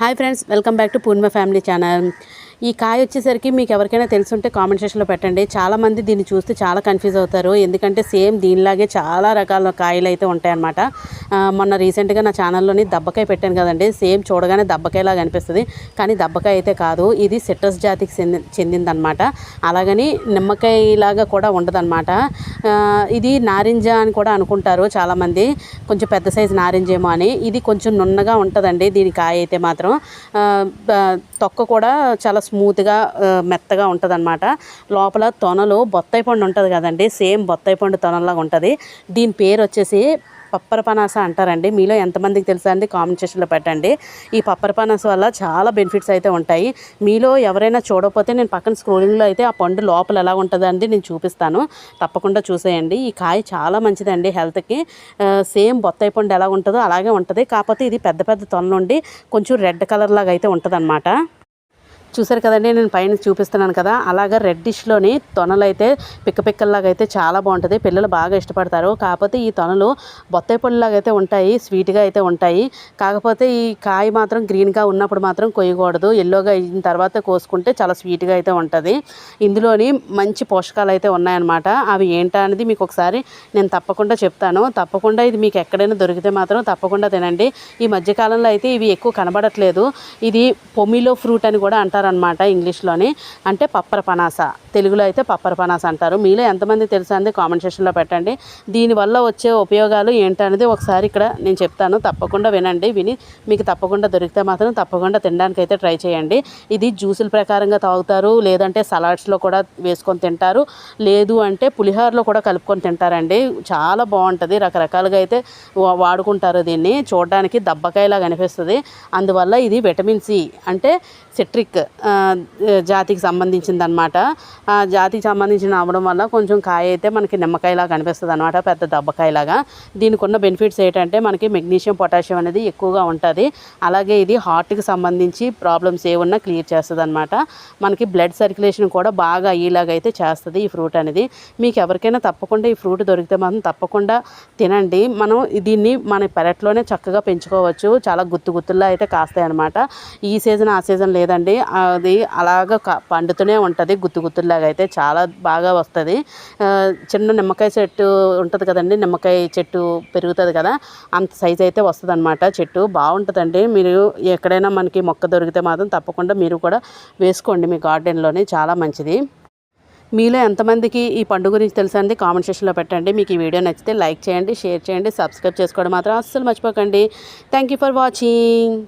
Hi friends welcome back to Purnima family channel. ఈ కాయ వచ్చేసరికి మీకు ఎవరికైనా తెలుసుంటే కామెంట్ సెక్షన్లో పెట్టండి. చాలామంది దీన్ని చూస్తే చాలా కన్ఫ్యూజ్ అవుతారు. ఎందుకంటే సేమ్ దీనిలాగే చాలా రకాల కాయలు అయితే ఉంటాయన్నమాట. మొన్న రీసెంట్గా నా ఛానల్లోని దబ్బకాయ పెట్టాను కదండి. సేమ్ చూడగానే దబ్బకాయలాగా అనిపిస్తుంది. కానీ దబ్బకాయ అయితే కాదు. ఇది సిట్రస్ జాతికి చెంది చెందిందనమాట అలాగని నిమ్మకాయలాగా కూడా ఉండదన్నమాట. ఇది నారింజ అని కూడా అనుకుంటారు చాలామంది. కొంచెం పెద్ద సైజు నారింజ ఏమో అని. ఇది కొంచెం నున్నగా ఉంటుందండి దీని కాయ అయితే మాత్రం. తొక్క కూడా చాలా స్మూత్గా మెత్తగా ఉంటుందన్నమాట. లోపల తొనలు బొత్తాయి పండు ఉంటుంది కదండి. సేమ్ బొత్తాయి పండు తొనలాగా ఉంటుంది. దీని పేరు వచ్చేసి పప్పర పనాస అంటారండి. మీలో ఎంతమందికి తెలుసా అండి? కామెంట్ సెక్షన్లో పెట్టండి. ఈ పప్పర పనాస వల్ల చాలా బెనిఫిట్స్ అయితే ఉంటాయి. మీలో ఎవరైనా చూడకపోతే నేను పక్కన స్క్రోలింగ్లో అయితే ఆ పండు లోపల ఎలా ఉంటుందండి నేను చూపిస్తాను. తప్పకుండా చూసేయండి. ఈ కాయ చాలా మంచిదండి హెల్త్కి. సేమ్ బొత్తాయి పండు ఎలా ఉంటుందో అలాగే ఉంటుంది. కాకపోతే ఇది పెద్ద పెద్ద తొనలుండి కొంచెం రెడ్ కలర్ లాగా అయితే ఉంటుంది చూసారు కదండి నేను పైన చూపిస్తున్నాను కదా. అలాగా రెడ్ డిష్లోని తొనలు అయితే పిక్క పిక్కల్లాగా అయితే చాలా బాగుంటుంది. పిల్లలు బాగా ఇష్టపడతారు. కాకపోతే ఈ తొనలు బొత్తాయి పళ్ళలాగా అయితే ఉంటాయి స్వీట్గా అయితే ఉంటాయి. కాకపోతే ఈ కాయ మాత్రం గ్రీన్గా ఉన్నప్పుడు మాత్రం కొయ్యకూడదు. ఎల్లోగా అయిన తర్వాత కోసుకుంటే చాలా స్వీట్గా అయితే ఉంటుంది. ఇందులోని మంచి పోషకాలు అయితే ఉన్నాయన్నమాట. అవి ఏంటా అనేది మీకు ఒకసారి నేను తప్పకుండా చెప్తాను. తప్పకుండా ఇది మీకు ఎక్కడైనా దొరికితే మాత్రం తప్పకుండా తినండి. ఈ మధ్యకాలంలో అయితే ఇవి ఎక్కువ కనబడట్లేదు. ఇది పొమిలో ఫ్రూట్ అని కూడా అంటారు అంటారనమాట ఇంగ్లీష్లోని. అంటే పప్పర పనాస. తెలుగులో అయితే పప్పర పనాస అంటారు. మీలో ఎంతమంది తెలుసంది కామెంట్ సెక్షన్లో పెట్టండి. దీనివల్ల వచ్చే ఉపయోగాలు ఏంటనేది ఒకసారి ఇక్కడ నేను చెప్తాను. తప్పకుండా వినండి. విని మీకు తప్పకుండా దొరికితే మాత్రం తప్పకుండా తినడానికి అయితే ట్రై చేయండి. ఇది జ్యూసుల ప్రకారంగా తాగుతారు. లేదంటే సలాడ్స్లో కూడా వేసుకొని తింటారు. లేదు అంటే పులిహోరలో కూడా కలుపుకొని తింటారండి. చాలా బాగుంటుంది. రకరకాలుగా అయితే వా- వాడుకుంటారు దీన్ని. చూడడానికి దబ్బకాయలా అనిపిస్తుంది. అందువల్ల ఇది విటమిన్ సి. అంటే సిట్రిక్. జాతికి సంబంధించిందనమాట ఆ జాతికి సంబంధించిన అవ్వడం వల్ల కొంచెం కాయ అయితే మనకి నిమ్మకాయలాగా కనిపిస్తుంది అనమాట పెద్ద దబ్బకాయలాగా. దీనికి ఉన్న బెనిఫిట్స్ ఏంటంటే మనకి మెగ్నీషియం పొటాషియం అనేది ఎక్కువగా ఉంటుంది. అలాగే ఇది హార్ట్కి సంబంధించి ప్రాబ్లమ్స్ ఏమున్నా క్లియర్ చేస్తుంది అనమాట మనకి బ్లడ్ సర్క్యులేషన్ కూడా బాగా అయ్యేలాగైతే అయితే చేస్తుంది ఈ ఫ్రూట్ అనేది. మీకు ఎవరికైనా తప్పకుండా ఈ ఫ్రూట్ దొరికితే మాత్రం తప్పకుండా తినండి. మనం దీన్ని మన పెరట్లోనే చక్కగా పెంచుకోవచ్చు. చాలా గుత్తు గుత్తుల్లో అయితే కాస్తాయి అనమాట ఈ సీజన్ ఆ సీజన్ లేదండి. అది అలాగ పండుతూనే ఉంటుంది. గుత్తు గుత్తులాగా అయితే చాలా బాగా వస్తుంది. చిన్న నిమ్మకాయ చెట్టు ఉంటుంది కదండి. నిమ్మకాయ చెట్టు పెరుగుతుంది కదా. అంత సైజ్ అయితే వస్తుంది అనమాట చెట్టు. బాగుంటుందండి. మీరు ఎక్కడైనా మనకి మొక్క దొరికితే మాత్రం తప్పకుండా మీరు కూడా వేసుకోండి మీ గార్డెన్లోనే. చాలా మంచిది. మీలో ఎంతమందికి ఈ పండుగ గురించి తెలుసా అండి? కామెంట్ సెక్షన్లో పెట్టండి. మీకు ఈ వీడియో నచ్చితే లైక్ చేయండి షేర్ చేయండి సబ్స్క్రైబ్ చేసుకోవడం మాత్రం అస్సలు మర్చిపోకండి. Thank you for watching.